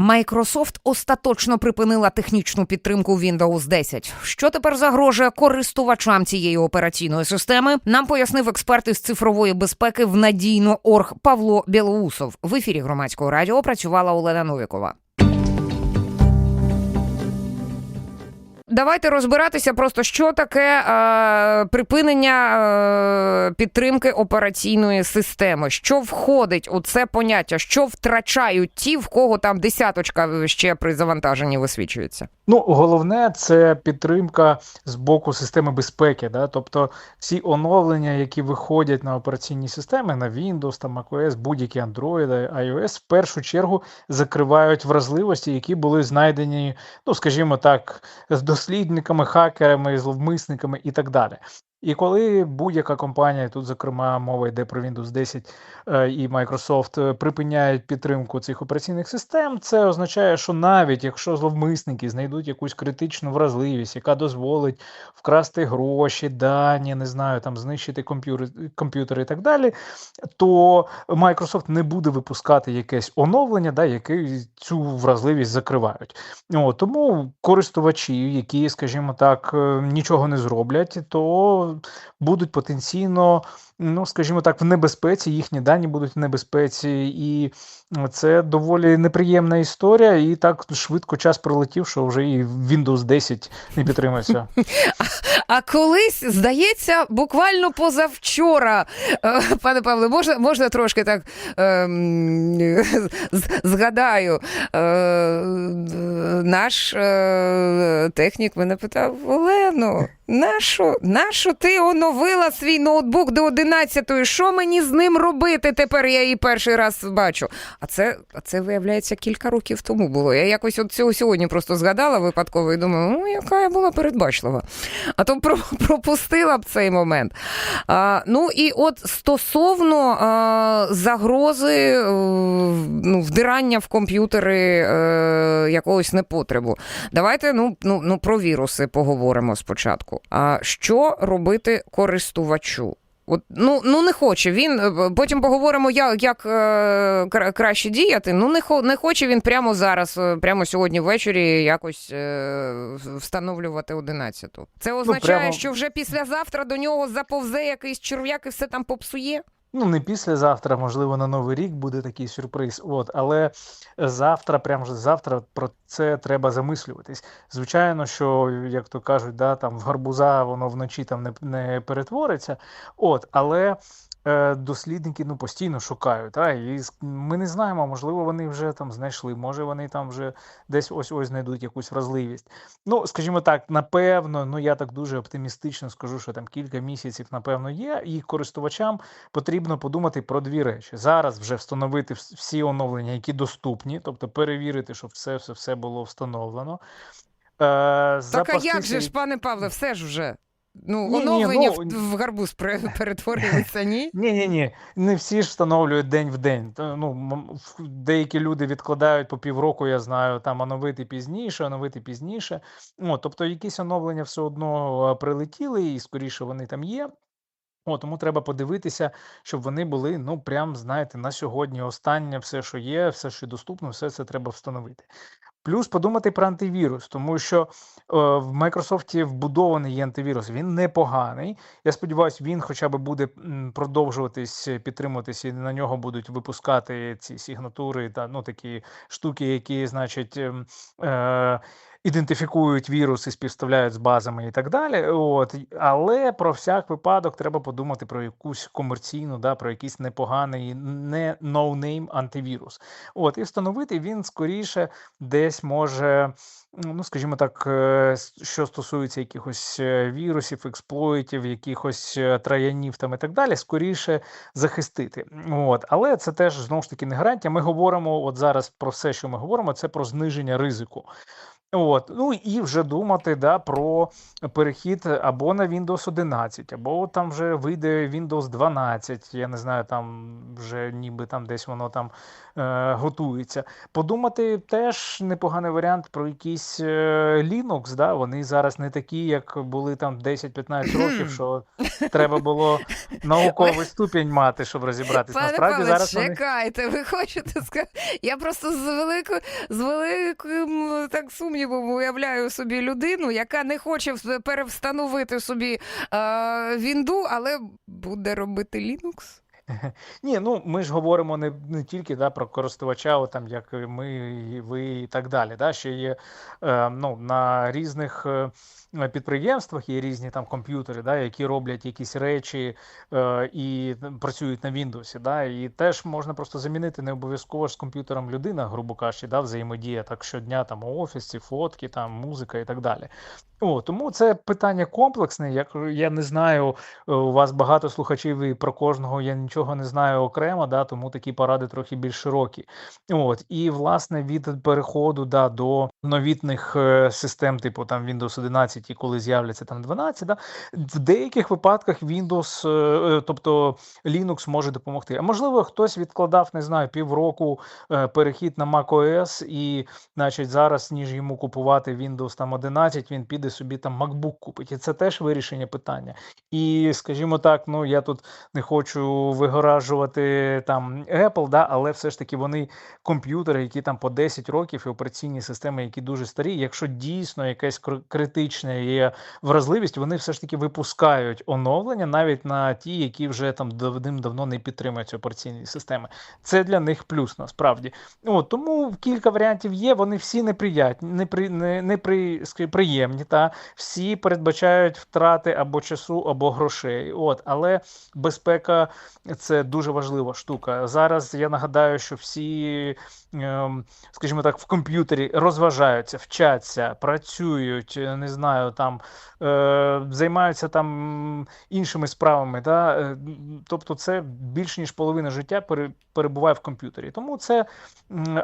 Microsoft остаточно припинила технічну підтримку Windows 10. Що тепер загрожує користувачам цієї операційної системи? Нам пояснив експерт із цифрової безпеки в надійно.орг Павло Білоусов. В ефірі громадського радіо працювала Олена Новікова. Давайте розбиратися просто, що таке е, припинення е, підтримки операційної системи, що входить у це поняття, що втрачають ті, в кого там десяточка ще при завантаженні висвічується. Ну, головне це підтримка з боку системи безпеки. Да? Тобто всі оновлення, які виходять на операційні системи, на Windows, там macOS, будь-які Android, iOS, в першу чергу закривають вразливості, які були знайдені, ну скажімо так, з дослідниками, хакерами, зловмисниками і так далі. І коли будь-яка компанія, тут, зокрема, мова йде про Windows 10 е, і Microsoft, е, припиняють підтримку цих операційних систем, це означає, що навіть якщо зловмисники знайдуть якусь критичну вразливість, яка дозволить вкрасти гроші, дані, не знаю, там знищити комп'ютери, і так далі, то Microsoft не буде випускати якесь оновлення, да, яке цю вразливість закривають. О, тому користувачі, які, скажімо так, е, нічого не зроблять, то будуть потенційно, ну скажімо так, в небезпеці, їхні дані будуть в небезпеці, і це доволі неприємна історія. І так швидко час пролетів, що вже і Windows 10 не підтримується. А колись, здається, буквально позавчора, е, пане Павле, можна можна трошки так е, згадаю, е, наш е, технік мене питав: Олено, нащо, нащо ти оновила свій ноутбук до 11-ї? Що мені з ним робити? Тепер я її перший раз бачу. А це, а це виявляється, кілька років тому було. Я якось от цього сьогодні просто згадала випадково і думаю, ну, яка я була передбачлива. А то про, пропустила б цей момент. А, Ну і от стосовно а, загрози е, ну, вдирання в комп'ютери е, якогось непотребу. Давайте ну, ну, ну, про віруси поговоримо спочатку. А що робити користувачу? От, ну, ну не хоче він. е, Потім поговоримо, як, як е, краще діяти. Ну, не, хо, не хоче він прямо зараз, е, прямо сьогодні ввечері якось е, встановлювати 11-ту. Це означає, прямо- що вже післязавтра до нього заповзе якийсь черв'як і все там попсує. Ну, не післязавтра, можливо, на Новий рік буде такий сюрприз. От, але завтра, прямо ж завтра, про це треба замислюватись. Звичайно, що, як то кажуть, да, там в гарбуза воно вночі там не, не перетвориться. От, але дослідники ну, постійно шукають. А, і ми не знаємо, можливо, вони вже там знайшли, може вони там вже десь ось ось знайдуть якусь вразливість. Ну, скажімо так, напевно, ну я так дуже оптимістично скажу, що там кілька місяців, напевно, є, і користувачам потрібно подумати про дві речі. Зараз вже встановити всі оновлення, які доступні, тобто перевірити, щоб все все, все було встановлено. Е, Так а як же ж, пане Павле, все ж вже? Ну, Ні, ні, оновлення ну, в, в гарбуз пере- перетворюється, ні? Ні, ні, ні, не всі ж встановлюють день в день. Ну, деякі люди відкладають по півроку, я знаю, там оновити пізніше, оновити пізніше. О, тобто якісь оновлення все одно прилетіли, і скоріше вони там є. О, тому треба подивитися, щоб вони були, ну, прям, знаєте, на сьогодні останнє все, що є, все, що доступно, все це треба встановити. Плюс подумати про антивірус, тому що е, в Microsoft вбудований антивірус. Він непоганий. Я сподіваюся, він хоча б буде продовжуватись, е, підтримуватись, і на нього будуть випускати ці сигнатури та ну такі штуки, які, значить, Е, е, ідентифікують вірус і співставляють з базами і так далі. От але про всяк випадок треба подумати про якусь комерційну, да, про якийсь непоганий, не no-name антивірус. От і встановити він скоріше десь може. Ну, скажімо так, е, що стосується якихось е, вірусів, експлоїтів, якихось е, троянів там і так далі, скоріше захистити. От, але це теж знову ж таки не гарантія. Ми говоримо от зараз про все, що ми говоримо, це про зниження ризику. От, ну і вже думати да, про перехід або на Windows 11, або там вже вийде Windows 12, я не знаю, там вже ніби там десь воно там е, готується. Подумати теж непоганий варіант про якийсь е, Linux, да, вони зараз не такі, як були там 10-15 роких, що треба було науковий ступінь мати, щоб розібратись. Пане Насправді Павле, зараз вони... чекайте, ви хочете сказати. Я просто з великою з великим так сумнівом уявляю собі людину, яка не хоче перевстановити собі е, Вінду, але буде робити Linux. Ні, ну ми ж говоримо не, не тільки да, про користувача, там як ми, і ви і так далі. Да, ще є е, ну, на різних е, підприємствах є різні там комп'ютери, да, які роблять якісь речі е, і працюють на Windows. Да, і теж можна просто замінити не обов'язково ж з комп'ютером людина, грубо кажучи, да, взаємодія так щодня там у офісі, фотки, там музика і так далі. О, тому це питання комплексне. Як я не знаю, е, у вас багато слухачів і про кожного я нічого не знаю окремо, да, тому такі поради трохи більш широкі. От і власне від переходу да, до новітних е, систем, типу там Windows 11, і коли з'являться там 12, да, в деяких випадках Windows, е, е, тобто Linux може допомогти. А можливо, хтось відкладав, не знаю, півроку е, перехід на macOS, і, значить, зараз, ніж йому купувати Windows там 11, він піде собі там MacBook купить. І це теж вирішення питання. І, скажімо так, ну я тут не хочу вигоражувати там Apple, да, але все ж таки вони комп'ютери, які там по 10 років, і операційні системи, які дуже старі. Якщо дійсно якась кр- критична є вразливість, вони все ж таки випускають оновлення навіть на ті, які вже там давним-давно не підтримують операційні системи. Це для них плюс насправді. От, тому кілька варіантів є. Вони всі неприятні, непри, не, непри, приємні, та всі передбачають втрати або часу, або грошей. От, але безпека це дуже важлива штука. Зараз я нагадаю, що всі, ем, скажімо так, в комп'ютері розважаються, вчаться, працюють, не знаю, там е, займаються там іншими справами. Да? е, Тобто, це більш ніж половина життя перебуває в комп'ютері. Тому це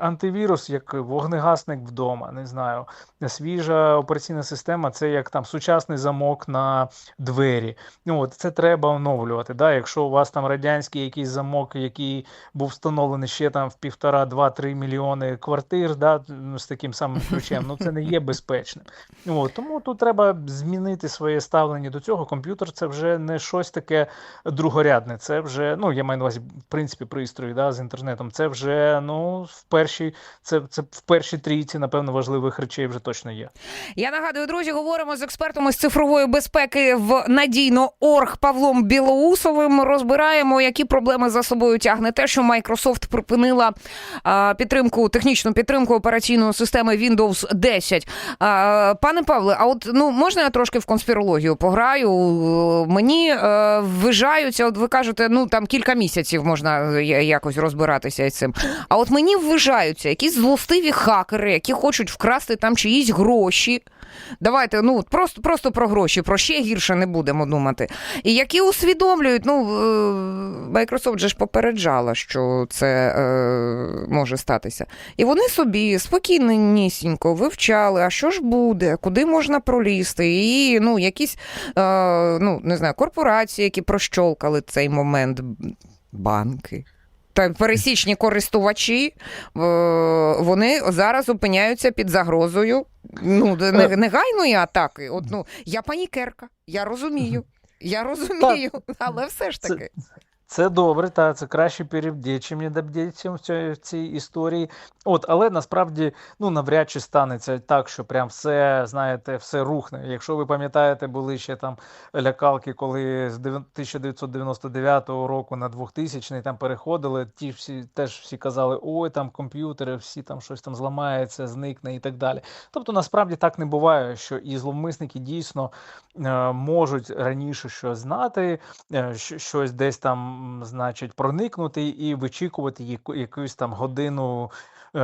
антивірус, як вогнегасник вдома, не знаю. Свіжа операційна система це як там сучасний замок на двері. Ну, от, це треба оновлювати. Да? Якщо у вас там радянський якийсь замок, який був встановлений ще там в півтора, два-три мільйони квартир, да, з таким самим ключем, ну це не є безпечним. От, тому тут треба змінити своє ставлення до цього. Комп'ютер це вже не щось таке другорядне. Це вже, ну я маю на увазі, в принципі, пристрої да, з інтернетом. Це вже ну, в першій, це, це в першій трійці, напевно, важливих речей вже точно є. Я нагадую, друзі, говоримо з експертом із цифрової безпеки в надійно орг Павлом Білоусовим. Розбираємо, які проблеми за собою тягне те, що Microsoft припинила а, підтримку, технічну підтримку операційної системи Windows 10. А, пане Павле, а от ну можна я трошки в конспірологію пограю? Е, Мені е, ввижаються, от ви кажете, ну там кілька місяців можна якось розбиратися із цим. А от мені ввижаються якісь злостиві хакери, які хочуть вкрасти там чиїсь гроші. Давайте, ну просто, просто про гроші, про ще гірше не будемо думати. І які усвідомлюють, ну е, Microsoft же ж попереджала, що це е, може статися. І вони собі спокійнісінько вивчали, а що ж буде, куди можна пролізти, і ну, якісь е, ну, не знаю, корпорації, які прощолкали цей момент, банки. Та пересічні користувачі, е, вони зараз опиняються під загрозою ну, негайної атаки. От, ну, я панікерка, я розумію. Я розумію, але все ж таки. Це добре, та це краще перебдіть, чим не добдіть в цій, історії. От, але насправді ну навряд чи станеться так, що прям все, знаєте, все рухне. Якщо ви пам'ятаєте, були ще там лякалки, коли з дев'ян- 1999 року на 2000 там переходили, ті всі теж всі казали, ой, там комп'ютери, всі там щось там зламається, зникне і так далі. Тобто насправді так не буває, що і зловмисники дійсно е, можуть раніше щось знати, е, щось десь там, значить, проникнути і вичікувати яку, якусь там годину е,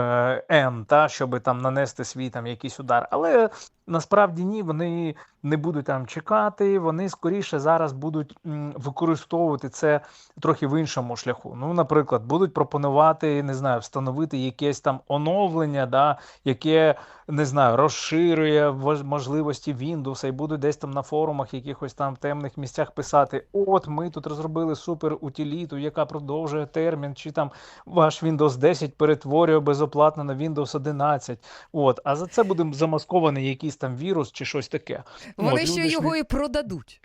N, та, щоб там нанести свій там якийсь удар. Але Насправді ні, вони не будуть там чекати, вони скоріше зараз будуть використовувати це трохи в іншому шляху. Ну, наприклад, будуть пропонувати, не знаю, встановити якесь там оновлення, да, яке не знаю, розширює можливості Windows, і будуть десь там на форумах, якихось там темних місцях писати: от ми тут розробили супер утиліту, яка продовжує термін, чи там ваш Windows 10 перетворює безоплатно на Windows 11. От, а за це буде замаскований якийсь там вірус чи щось таке. Вони От, ще люди його і продадуть.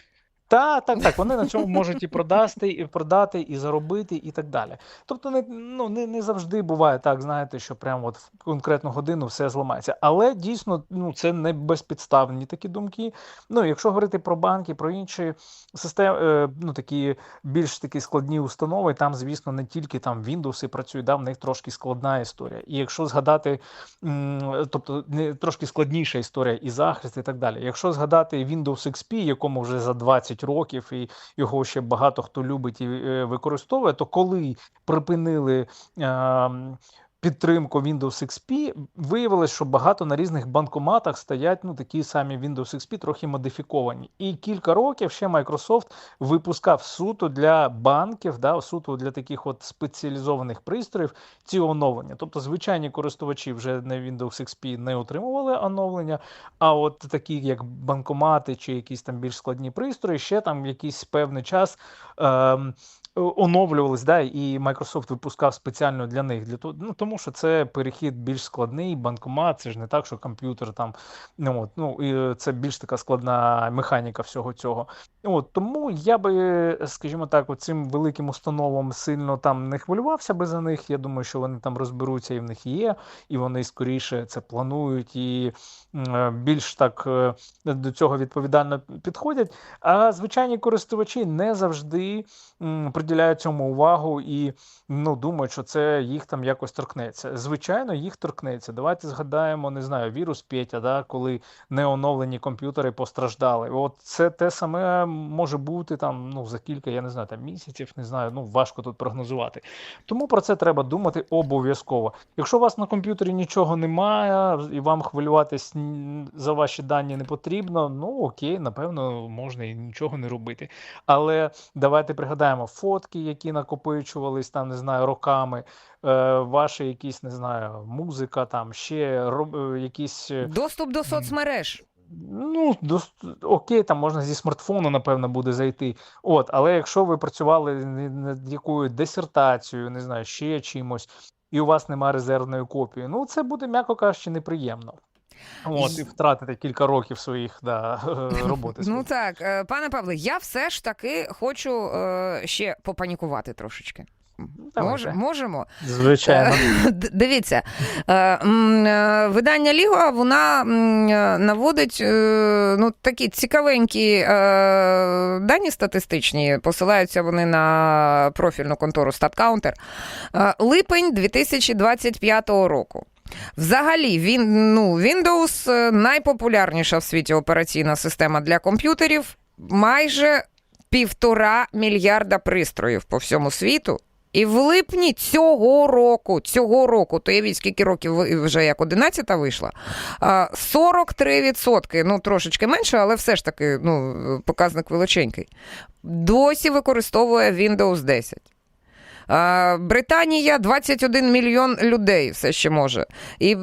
Так, так, так. Вони на цьому можуть і продасти, і продати, і заробити, і так далі. Тобто, не, ну, не, не завжди буває так, знаєте, що прямо от в конкретну годину все зламається. Але дійсно, ну, це не безпідставні такі думки. Ну, якщо говорити про банки, про інші системи, ну, такі більш такі складні установи, там, звісно, не тільки там Windows працюють, да, в них трошки складна історія. І якщо згадати, тобто не трошки складніша історія і захист, і так далі. Якщо згадати Windows XP, якому вже за 20 років, і його ще багато хто любить і е, використовує, то коли припинили. Е, Підтримку Windows XP виявилось, що багато на різних банкоматах стоять ну такі самі Windows XP, трохи модифіковані. І кілька років ще Microsoft випускав суто для банків, да, суто для таких от спеціалізованих пристроїв ці оновлення. Тобто, звичайні користувачі вже на Windows XP не отримували оновлення, а от такі як банкомати чи якісь там більш складні пристрої, ще там якийсь певний час. Ем, Оновлювались, да, і Microsoft випускав спеціально для них, для того, ну тому що це перехід більш складний, банкомат, це ж не так, що комп'ютер там, ну от, ну і це більш така складна механіка всього цього. От тому я би, скажімо так, цим великим установам сильно там не хвилювався би за них. Я думаю, що вони там розберуться, і в них є, і вони скоріше це планують і е, більш так е, до цього відповідально підходять. А звичайні користувачі не завжди приділяють цьому увагу і ну, думають, що це їх там якось торкнеться. Звичайно, їх торкнеться. Давайте згадаємо, не знаю, вірус Петя, да, коли неоновлені комп'ютери постраждали. От це те саме може бути там ну, за кілька, я не знаю, там місяців, не знаю, ну важко тут прогнозувати. Тому про це треба думати обов'язково. Якщо у вас на комп'ютері нічого немає і вам хвилюватись за ваші дані не потрібно, ну окей, напевно, можна і нічого не робити. Але давайте пригадаємо фотки, які накопичувались там, не знаю, роками, е, ваші якісь, не знаю, музика, там ще роб, е, якісь. е, Доступ до соцмереж. Ну, дос... окей, там можна зі смартфону, напевно, буде зайти. От, але якщо ви працювали над якою дисертацією, не знаю, ще чимось, і у вас немає резервної копії, ну це буде, м'яко кажучи, неприємно. От, і втратити кілька років своїх да, роботи. Ну так, пане Павле, я все ж таки хочу ще попанікувати трошечки. Мож, Давайте. можемо? Звичайно. Дивіться, е, е, видання Ліга вона е, наводить е, ну, такі цікавенькі е, дані статистичні. Посилаються вони на профільну контору StatCounter. Е, Липень 2025 року. Взагалі, він, ну, Windows е, найпопулярніша в світі операційна система для комп'ютерів. Майже півтора мільярда пристроїв по всьому світу. І в липні цього року, цього року, то уявіть, скільки років вже як 11 вийшла, 43%, ну трошечки менше, але все ж таки ну, показник величенький, досі використовує Windows 10. Британія 21 мільйон людей все ще може. І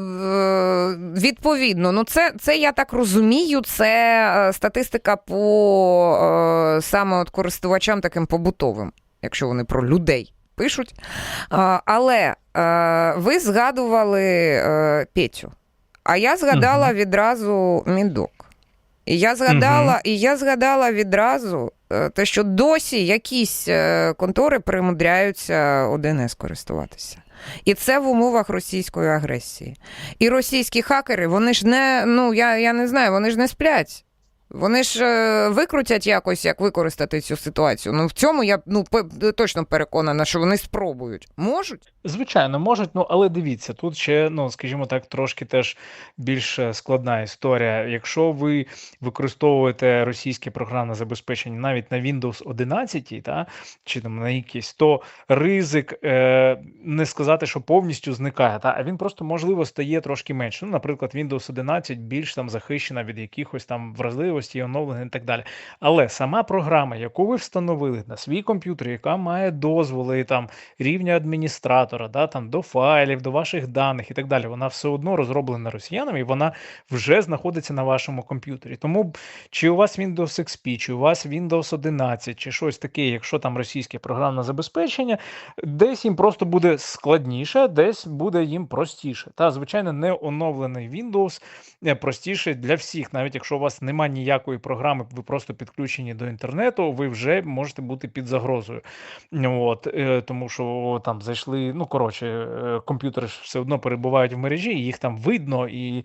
відповідно, ну це, це я так розумію, це е, статистика по е, саме от користувачам таким побутовим, якщо вони про людей пишуть. Але е, ви згадували е, Петю, а я згадала Мгм. відразу Міндок. І я згадала, Мгм. і я згадала відразу е, те, що досі якісь контори примудряються 1С користуватися. І це в умовах російської агресії. І російські хакери, вони ж не, ну я, я не знаю, вони ж не сплять. Вони ж е, викрутять якось, як використати цю ситуацію. Ну в цьому я ну точно переконана, що вони спробують. Можуть. Звичайно, можуть, ну але дивіться, тут ще, ну скажімо так, трошки теж більш е, складна історія. Якщо ви використовуєте російське програмне забезпечення навіть на Windows 11, та, чи там на якийсь, то ризик е, не сказати, що повністю зникає, та, а він просто можливо стає трошки менше. Ну, наприклад, Windows 11 більш там захищена від якихось там вразливостей, оновлень і так далі. Але сама програма, яку ви встановили на свій комп'ютер, яка має дозволи там рівня адміністратора, да, там до файлів, до ваших даних і так далі, вона все одно розроблена росіянами, і вона вже знаходиться на вашому комп'ютері. Тому чи у вас Windows XP, чи у вас Windows 11, чи щось таке, якщо там російське програмне забезпечення, десь їм просто буде складніше, десь буде їм простіше. Та, звичайно, не оновлений Windows е, простіше для всіх, навіть якщо у вас немає ніякої програми, ви просто підключені до інтернету, ви вже можете бути під загрозою. От, е, тому що там зайшли, ну коротше, е, комп'ютери ж все одно перебувають в мережі, їх там видно, і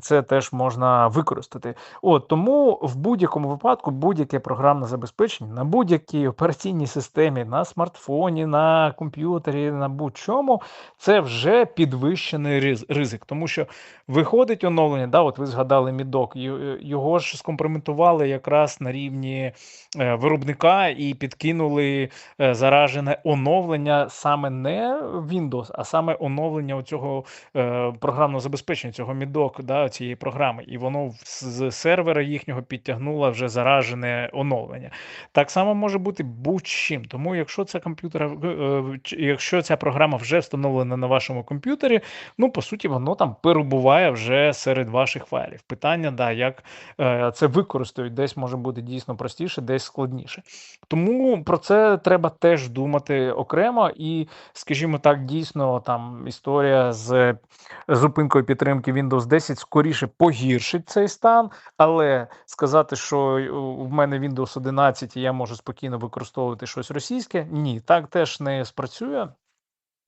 це теж можна використати. От тому в будь-якому випадку будь-яке програмне забезпечення на будь-якій операційній системі, на смартфоні, на комп'ютері, на будь-чому, це вже підвищений ризик, тому що виходить оновлення. Да, от ви згадали мідок, його ж скомпрометували якраз на рівні е, виробника і підкинули е, заражене оновлення саме не Windows, а саме оновлення цього е, програмного забезпечення, цього мідок, да, цієї програми, і воно з сервера їхнього підтягнуло вже заражене оновлення. Так само може бути будь-чим. Тому, якщо ця комп'ютер, якщо ця програма вже встановлена на вашому комп'ютері, ну по суті, воно там перебуває вже серед ваших файлів. Питання, да, як е, це використають, десь може бути дійсно простіше, десь складніше. Тому про це треба теж думати окремо, і, скажімо так, дійсно там історія з зупинкою підтримки Windows 10 скоріше погіршить цей стан, але сказати, що в мене Windows 11 і я можу спокійно використовувати щось російське, ні, так теж не спрацює.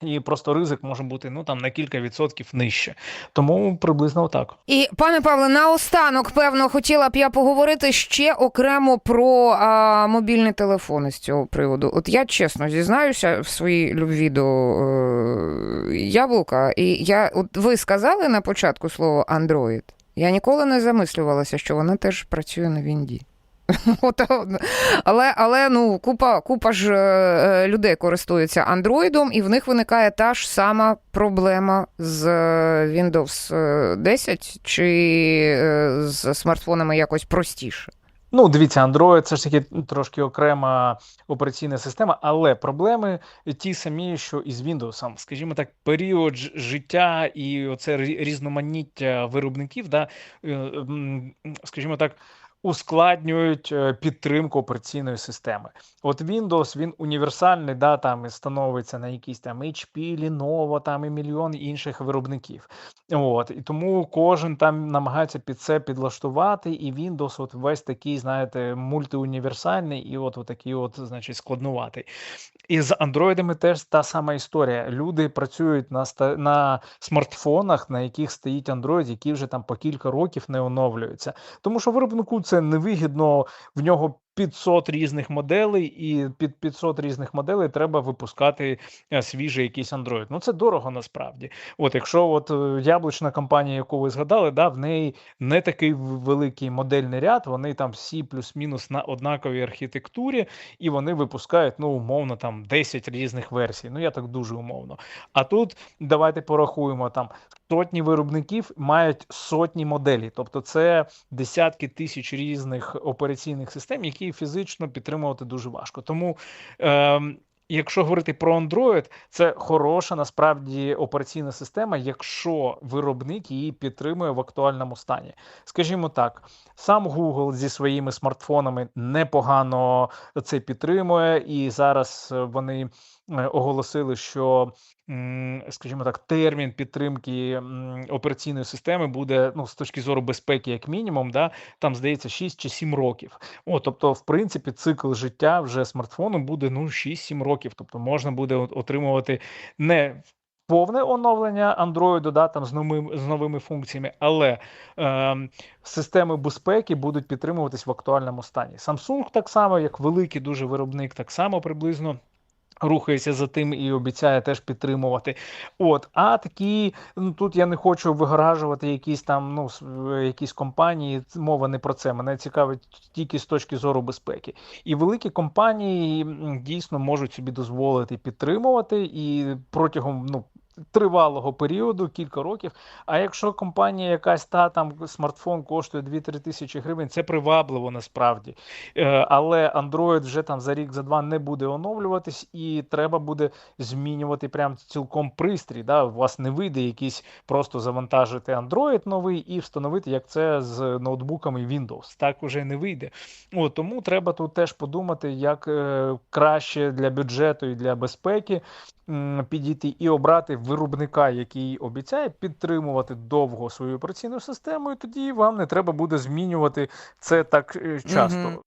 І просто ризик може бути ну там на кілька відсотків нижче. Тому приблизно отак. І пане Павле, наостанок, певно, хотіла б я поговорити ще окремо про а, мобільні телефони з цього приводу. От я чесно зізнаюся в своїй любві до е, яблука, і я, от ви сказали на початку слово Android. Я ніколи не замислювалася, що вона теж працює на Вінді. Але, але ну, купа, купа ж е, людей користуються андроїдом, і в них виникає та ж сама проблема з е, Windows е, 10 чи е, з смартфонами якось простіше. Ну, дивіться, Android це ж таки трошки окрема операційна система, але проблеми ті самі, що і з Windows. Скажімо так, період життя і оце різноманіття виробників, да, е, скажімо так, ускладнюють е, підтримку операційної системи. От Windows він універсальний, да, там і становиться на якісь там HP, Lenovo, там і мільйон інших виробників. От і тому кожен там намагається під це підлаштувати, і Windows от весь такий, знаєте, мультиуніверсальний і от, от такий, от, значить, складнуватий. І з андроїдами теж та сама історія. Люди працюють на на смартфонах, на яких стоїть Android, які вже там по кілька років не оновлюються. Тому що виробнику це невигідно, в нього 500 різних моделей, і під 500 різних моделей треба випускати е, свіжий якийсь Android. Ну це дорого насправді. От якщо от е, яблучна компанія, яку ви згадали, да, в неї не такий великий модельний ряд, вони там всі плюс-мінус на однаковій архітектурі, і вони випускають, ну, умовно, там 10 різних версій. Ну, я так дуже умовно. А тут давайте порахуємо там. Сотні виробників мають сотні моделей, тобто це десятки тисяч різних операційних систем, які фізично підтримувати дуже важко. Тому, ем, якщо говорити про Android, це хороша насправді операційна система, якщо виробник її підтримує в актуальному стані. Скажімо так, сам Google зі своїми смартфонами непогано це підтримує, і зараз е, вони е, оголосили, що, скажімо так, термін підтримки операційної системи буде ну, з точки зору безпеки, як мінімум, да, там здається 6 чи 7 років. О, тобто, в принципі, цикл життя вже смартфону буде ну 6-7 років. Тобто можна буде отримувати не повне оновлення Android да, там, з, новими, з новими функціями, але е, системи безпеки будуть підтримуватись в актуальному стані. Samsung так само, як великий дуже виробник, так само приблизно. Рухається за тим і обіцяє теж підтримувати. От, а такі, ну тут я не хочу вигоражувати якісь там, ну, якісь компанії. Мова не про це. Мене цікавить тільки з точки зору безпеки. І великі компанії дійсно можуть собі дозволити підтримувати і протягом ну. Тривалого періоду, кілька років. А якщо компанія якась та там смартфон коштує 2-3 тисячі гривень, це привабливо насправді. Е, Але Android вже там за рік, за два не буде оновлюватись, і треба буде змінювати прям цілком пристрій. Да? У вас не вийде якийсь просто завантажити Android новий і встановити, як це з ноутбуками Windows. Так уже не вийде. О, тому треба тут теж подумати, як е, краще для бюджету і для безпеки підійти і обрати виробника, який обіцяє підтримувати довго свою операційну систему, і тоді вам не треба буде змінювати це так е, часто. Мгм.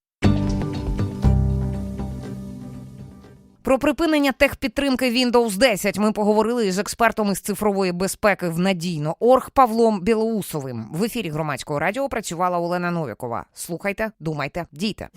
Про припинення техпідтримки Windows 10 ми поговорили із експертом із цифрової безпеки в Надійно.орг Павлом Білоусовим. В ефірі громадського радіо працювала Олена Новікова. Слухайте, думайте, дійте.